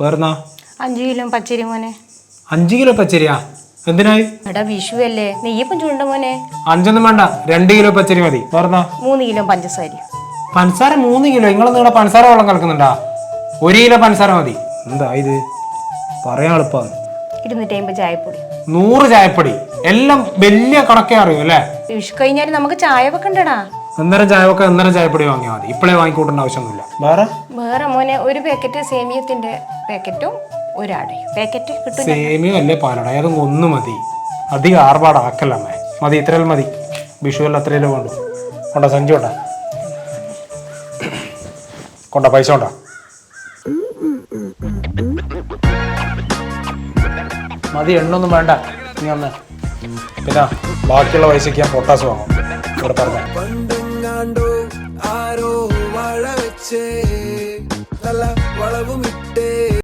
വേറെന്നാ? അഞ്ചു കിലോ പച്ചരി മോനെ. അഞ്ചു കിലോ പച്ചരിയാ? എന്തിനായി? എടാ വിഷു അല്ലേ നെയ്യപ്പം ചൂണ്ട മോനെ. അഞ്ചൊന്നും വേണ്ട. രണ്ട് കിലോ പച്ചരി മതി. വേറെന്നാ? മൂന്ന് കിലോ പഞ്ചസാര. പഞ്ചസാര മൂന്ന് കിലോ. നിങ്ങൾ നിങ്ങളുടെ പഞ്ചസാര വെള്ളം കലക്കുന്നുണ്ടാ? ഒരു കിലോ പഞ്ചസാര മതി. എന്താ ഇത്? പറയാൻ എളുപ്പമാണ് ഇരുന്നൂറ്റി അമ്പത് ചായപ്പൊടി. നൂറ് ചായപ്പൊടി. എല്ലാം വലിയ കണക്കേ അറിയൂ അല്ലേ? വിഷു കഴിഞ്ഞാൽ നമുക്ക് ചായ വെക്കണ്ടടാ. അന്നേരം ഒക്കെ അന്നേരം ചായപ്പൊടി വാങ്ങിയാൽ മതി. ഇപ്പോഴേ വാങ്ങിക്കൂട്ടേണ്ട ആവശ്യമൊന്നുമില്ല. വേറെ? വേറെ മോനെ ഒരു പാക്കറ്റ് സേമിയത്തിന്റെ പാക്കറ്റും ഒരാടയും പാക്കറ്റ് കിട്ടും സേമിയോ അല്ലേ പാലട? ഏതെങ്കിലും ഒന്ന് മതി. അധികം ആർഭാടാക്കല്ലമ്മേ മതി ഇത്രയും മതി. വിഷുവല്ല അത്രയല്ലേ വേണ്ടു കൊണ്ട. സഞ്ചി കൊണ്ട. കൊണ്ട പൈസ കൊണ്ട. മതി എണ്ണൊന്നും വേണ്ട. നീ അന്ന് പിന്നെ ബാക്കിയുള്ള പൈസയ്ക്ക് ഞാൻ പൊട്ടാസ് വാങ്ങും. ഇവിടെ പറഞ്ഞ. വളവുമിച്ചേ നല്ല വളവുമിച്ചേ